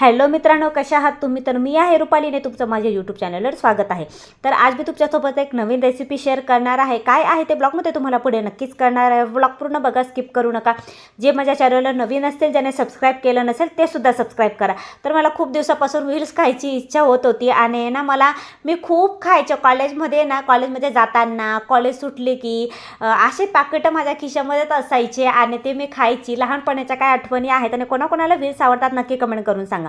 Hello मित्रांनो कशा आहात तुम्ही? तर मी आहे रुपालीने तुमचं माझ्या यूट्यूब चॅनलवर स्वागत आहे. तर आज मी तुमच्यासोबत एक नवीन रेसिपी शेअर करणार आहे. काय आहे ते ब्लॉगमध्ये तुम्हाला पुढे नक्कीच करणार आहे. ब्लॉग पूर्ण बघा स्किप करू नका. जे माझ्या चॅनलला नवीन असतील ज्याने सबस्क्राईब केलं नसेल ते सुद्धा सबस्क्राईब करा. तर मला खूप दिवसापासून रील्स खायची इच्छा होत होती आणि ना मला मी खूप खायचं. कॉलेजमध्ये ना कॉलेजमध्ये जाताना कॉलेज सुटले की असे पाकिटं माझ्या खिशामध्येच असायचे आणि ते मी खायची. लहानपणाच्या काय आठवणी आहेत आणि कोणाकोणाला व्हील्स आवडतात नक्की कमेंट करून सांगा.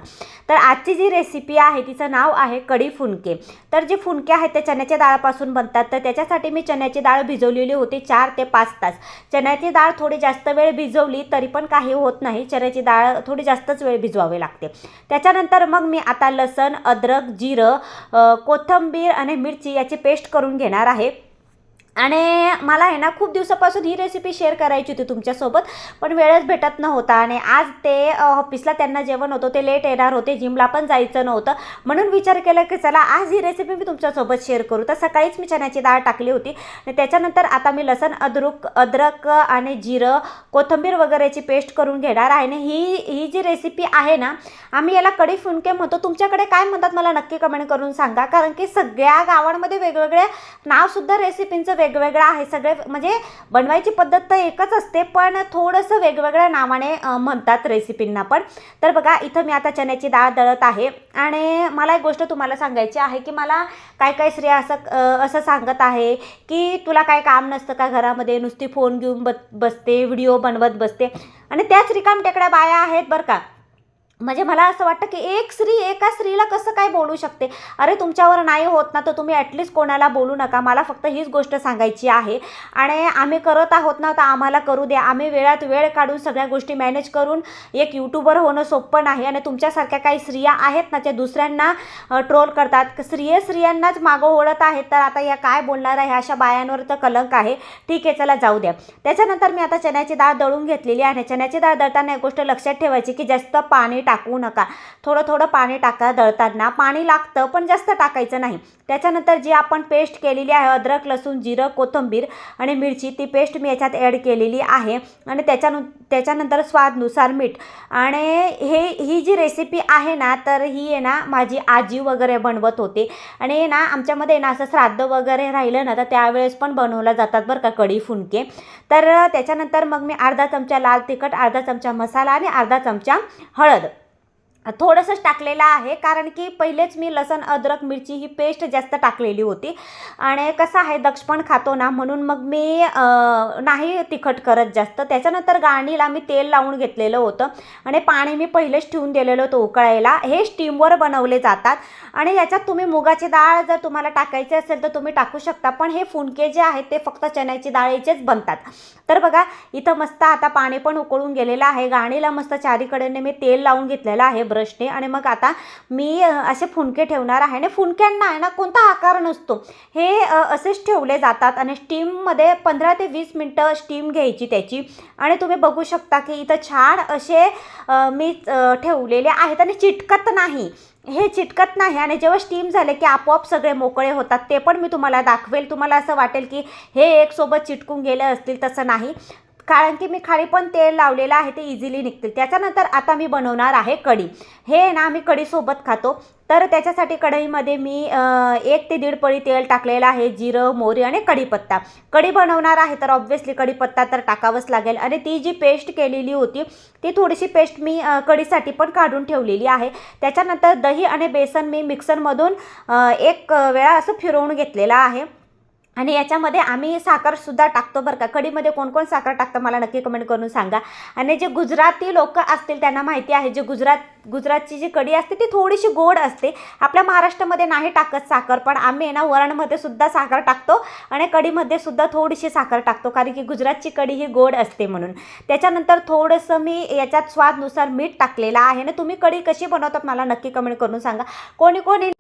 तर आजची जी रेसिपी आहे तिचं नाव आहे कढी फुनके. तर जे फुनके आहेत ते चण्याच्या डाळापासून बनतात. तर त्याच्यासाठी मी चण्याची डाळ भिजवलेली होती चार ते पाच तास. चण्याची डाळ थोडी जास्त वेळ भिजवली तरी पण काही होत नाही. चण्याची डाळ थोडी जास्तच वेळ भिजवावी लागते. त्याच्यानंतर मग मी आता लसण अद्रक जिरं कोथंबीर कोथिंबीर आणि मिरची याची पेस्ट करून घेणार आहे. आणि मला आहे ना खूप दिवसापासून ही रेसिपी शेअर करायची होती तुमच्यासोबत पण वेळच भेटत नव्हता. आणि आज ते ऑफिसला त्यांना जेवण होतं ते लेट येणार होते जिमला पण जायचं नव्हतं. म्हणून विचार केला की चला आज ही रेसिपी मी तुमच्यासोबत शेअर करू. तर सकाळीच मी चण्याची डाळ टाकली होती. आणि त्याच्यानंतर आता मी लसण अद्रुक अद्रक आणि जिरं कोथिंबीर वगैरेची पेस्ट करून घेणार आहे. आणि ही ही जी रेसिपी आहे ना आम्ही याला कढी फुनके म्हणतो. तुमच्याकडे काय म्हणतात मला नक्की कमेंट करून सांगा. कारण की सगळ्या गावांमध्ये वेगवेगळ्या नावसुद्धा रेसिपींचं वेगवेगळं आहे. सगळे म्हणजे बनवायची पद्धत तर एकच असते पण थोडंसं वेगवेगळ्या नावाने म्हणतात रेसिपींना पण. तर बघा इथं मी आता चण्याची डाळ दळत आहे आणि मला एक गोष्ट तुम्हाला सांगायची आहे की मला काय काय स्त्रिया असं असं सांगत आहे की तुला काय काम नसतं का घरामध्ये? नुसती फोन घेऊन बस बसते व्हिडिओ बनवत बसते. आणि त्याच रिकाम टेकड्या बाया आहेत बरं का. म्हणजे मला असं वाटतं की एक स्त्री एका स्त्रीला कसं काय बोलू शकते? अरे तुमच्यावर नाही होत ना तर तुम्ही ॲटलिस्ट कोणाला बोलू नका. मला फक्त हीच गोष्ट सांगायची आहे. आणि आम्ही करत आहोत ना तर आम्हाला करू द्या. आम्ही वेळात वेळ काढून सगळ्या गोष्टी मॅनेज करून एक यूट्यूबर होणं सोपं नाही. आणि तुमच्यासारख्या काही स्त्रिया आहेत ना ज्या दुसऱ्यांना ट्रोल करतात. स्त्रिये स्त्रियांनाच मागं ओढत आहेत. तर आता या काय बोलणार आहे? अशा बायांवर तर कलंक आहे. ठीक आहे चला जाऊ द्या. त्याच्यानंतर मी आता चण्याची डाळ दळून घेतलेली आहे. चण्याची डाळ दळताना एक गोष्ट लक्षात ठेवायची की जास्त पाणी टाकू नका. थोडं थोडं पाणी टाका दळताना. पाणी लागतं पण जास्त टाकायचं नाही. त्याच्यानंतर जी आपण पेस्ट केलेली आहे अद्रक लसूण जिरं कोथिंबीर आणि मिरची ती पेस्ट मी याच्यात ॲड केलेली आहे. आणि त्याच्यानु त्याच्यानंतर स्वादनुसार मीठ. आणि हे ही जी रेसिपी आहे ना तर ही आहे ना माझी आजी वगैरे बनवत होते. आणि ना आमच्यामध्ये ना असं श्राद्ध वगैरे राहिलं ना तर त्यावेळेस पण बनवल्या जातात बरं का कढी फुंडके तर त्याच्यानंतर मग मी अर्धा चमचा लाल तिखट अर्धा चमचा मसाला आणि अर्धा चमचा हळद. थोडंसंच टाकलेलं आहे कारण की पहिलेच मी लसण अद्रक मिरची ही पेस्ट जास्त टाकलेली होती. आणि कसं आहे दक्षपण खातो ना म्हणून मग मी नाही तिखट करत जास्त. त्याच्यानंतर गाणीला मी तेल लावून घेतलेलं होतं. आणि पाणी मी पहिलेच ठेवून दिलेलं होतं उकळायला. हे स्टीमवर बनवले जातात. आणि याच्यात तुम्ही मुगाची डाळ जर तुम्हाला टाकायची असेल तर तुम्ही टाकू शकता. पण हे फुनके जे आहेत ते फक्त चण्याची डाळीचेच बनतात. तर बघा इथं मस्त आता पाणी पण उकळून गेलेलं आहे. गाणीला मस्त चारीकडेने मी तेल लावून घेतलेलं आहे. ब्रशने आणि मग आता मी असे फुनके ठेवणार आहे आणि फुनक्यांना आहे ना कोणता आकार नसतो. हे असेच ठेवले जातात आणि स्टीममध्ये पंधरा ते वीस मिनटं स्टीम घ्यायची त्याची. आणि तुम्ही बघू शकता की इथं छान असे मी ठेवलेले आहेत आणि चिटकत नाही. हे चिटकत नाही आणि जेव्हा स्टीम झाले की आपोआप सगळे मोकळे होतात ते पण मी तुम्हाला दाखवेल. तुम्हाला असं वाटेल की हे एक सोबत चिटकून गेले असतील तसं नाही. कारण की मी खाली पण तेल लावलेलं आहे ते इझिली निघतील. त्याच्यानंतर आता मी बनवणार आहे कढी. हे ना आम्ही कढीसोबत खातो. तर त्याच्यासाठी कढईमध्ये मी एक ते दीड पळी तेल टाकलेलं आहे जिरं मोहरी आणि कढीपत्ता. कढी बनवणार आहे तर ऑब्व्हियसली कढीपत्ता तर टाकावंच लागेल. आणि ती जी पेस्ट केलेली होती ती थोडीशी पेस्ट मी कढीसाठी पण काढून ठेवलेली आहे. त्याच्यानंतर दही आणि बेसन मी मिक्सरमधून एक वेळा असं फिरवून घेतलेलं आहे. आणि याच्यामध्ये आम्ही साखरसुद्धा टाकतो बरं का. कढीमध्ये कोण कोण साखर टाकतं मला नक्की कमेंट करून सांगा. आणि जे गुजराती लोक असतील त्यांना माहिती आहे जे गुजरात गुजरातची जी कढी असते ती थोडीशी गोड असते. आपल्या महाराष्ट्रामध्ये नाही टाकत साखर पण आम्ही आहे ना वरणमध्ये सुद्धा साखर टाकतो आणि कढीमध्ये सुद्धा थोडीशी साखर टाकतो कारण की गुजरातची कढी ही गोड असते म्हणून. त्याच्यानंतर थोडंसं मी याच्यात स्वादनुसार मीठ टाकलेलं आहे. ना तुम्ही कढी कशी बनवतात मला नक्की कमेंट करून सांगा. कोणी कोणी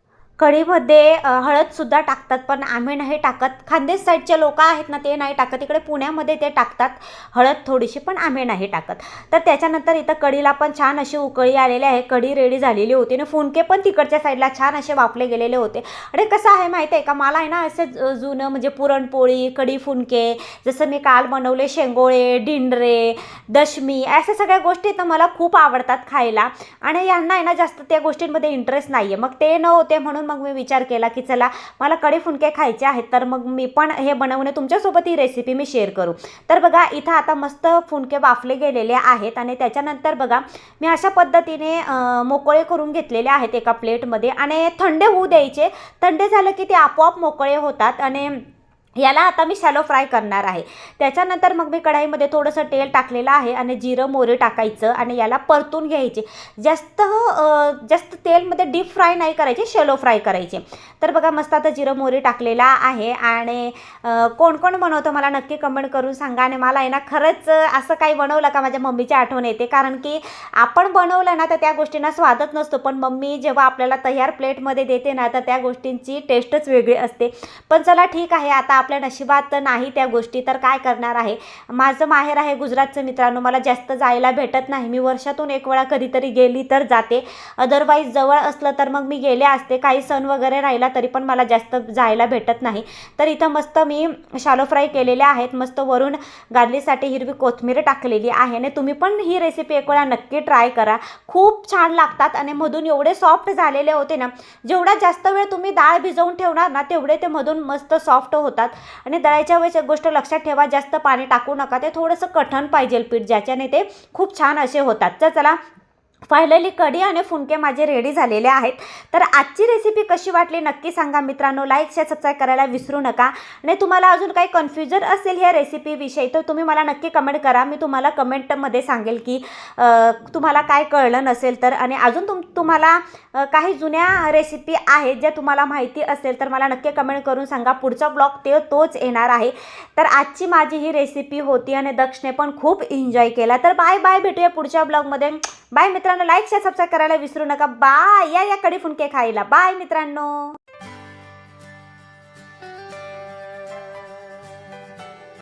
कढीमध्ये हळदसुद्धा टाकतात पण आम्ही नाही टाकत. खानदेश साईडचे लोक आहेत ना ते नाही टाकत. इकडे पुण्यामध्ये ते टाकतात हळद थोडीशी पण आम्ही नाही टाकत. तर त्याच्यानंतर इथं कढीला पण छान अशी उकळी आलेली आहे. कढी रेडी झालेली होती आणि फुनके पण तिकडच्या साईडला छान असे वापले गेलेले होते. आणि कसं आहे माहिती आहे का? मला आहे ना असे जुनं म्हणजे पुरणपोळी कढी फुनके जसं मी काल बनवले शेंगोळे डिंडरे दशमी अशा सगळ्या गोष्टी तर मला खूप आवडतात खायला. आणि यांना आहे ना जास्त त्या गोष्टींमध्ये इंटरेस्ट नाही आहे मग ते नव्हते म्हणून मग मी विचार केला की चला मला कडे फुनके खायचे आहेत तर मग मी पण हे बनवणे तुमच्यासोबत ही रेसिपी मी शेअर करू. तर बघा इथं आता मस्त फुनके वाफले गेलेले आहेत आणि त्याच्यानंतर बघा मी अशा पद्धतीने मोकळे करून घेतलेले आहेत एका प्लेटमध्ये आणि थंड होऊ द्यायचे. थंड झालं की ते आपोआप मोकळे होतात आणि याला आता मी शॅलो फ्राय करणार आहे. त्याच्यानंतर मग मी कढाईमध्ये थोडंसं तेल टाकलेलं आहे आणि जिरं मोहरी टाकायचं आणि याला परतून घ्यायचे. जास्त जास्त तेलमध्ये डीप फ्राय नाही करायचे शॅलो फ्राय करायचे. तर बघा मस्त आता जिरं मोरे टाकलेला आहे आणि कोण कोण बनवतं मला नक्की कमेंट करून सांगा आणि मला आहे ना खरंच असं काही बनवलं का माझ्या मम्मीची आठवण येते. कारण की आपण बनवलं ना तर त्या गोष्टींना स्वादच नसतो. पण मम्मी जेव्हा आपल्याला तयार प्लेटमध्ये देते ना तर त्या गोष्टींची टेस्टच वेगळी असते. पण चला ठीक आहे. आता आपल्या नशिबात नाही त्या गोष्टी तर काय करणार आहे? माझं माहेर आहे गुजरातचं मित्रांनो मला जास्त जायला भेटत नाही. मी वर्षातून एक वेळा कधीतरी गेली तर जाते. अदरवाईज जवळ असलं तर मग मी गेले असते. काही सण वगैरे राहिला तरी पण मला जास्त जायला भेटत नाही. तर इथं मस्त मी शालो फ्राय केलेले आहेत. मस्त वरून गार्लीसाठी हिरवी कोथिंबीर टाकलेली आहे. आणि तुम्ही पण ही रेसिपी एक वेळा नक्की ट्राय करा. खूप छान लागतात आणि मधून एवढे सॉफ्ट झालेले होते ना जेवढा जास्त वेळ तुम्ही डाळ भिजवून ठेवणार ना तेवढे ते मधून मस्त सॉफ्ट होतात. आणि दळायच्या वेळेस एक गोष्ट लक्षात ठेवा जास्त पाणी टाकू नका. ते थोडंसं कठण पाहिजे पीठ ज्याच्याने ते खूप छान असे होतात. तर चला फायनली कढी आणि फुनके माझे रेडी झालेले आहेत. तर आजची रेसिपी कशी वाटली नक्की सांगा मित्रांनो. लाईक शेअर सबस्क्राईब करायला विसरू नका. आणि तुम्हाला अजून काही कन्फ्युजन असेल ह्या रेसिपीविषयी तर तुम्ही मला नक्की कमेंट करा. मी तुम्हाला कमेंटमध्ये सांगेल की तुम्हाला काय कळलं नसेल तर. आणि अजून तुम तुम्हाला काही जुन्या रेसिपी आहेत ज्या तुम्हाला माहिती असेल तर मला नक्की कमेंट करून सांगा. पुढचा ब्लॉग ते तोच येणार आहे. तर आजची माझी ही रेसिपी होती आणि दक्षने पण खूप एन्जॉय केला. तर बाय बाय भेटूया पुढच्या ब्लॉगमध्ये बाय मित्रांनो लाईक शेअर सबस्क्राईब करायला विसरू नका. बाय या या कडी फुनके खायला. बाय मित्रांनो.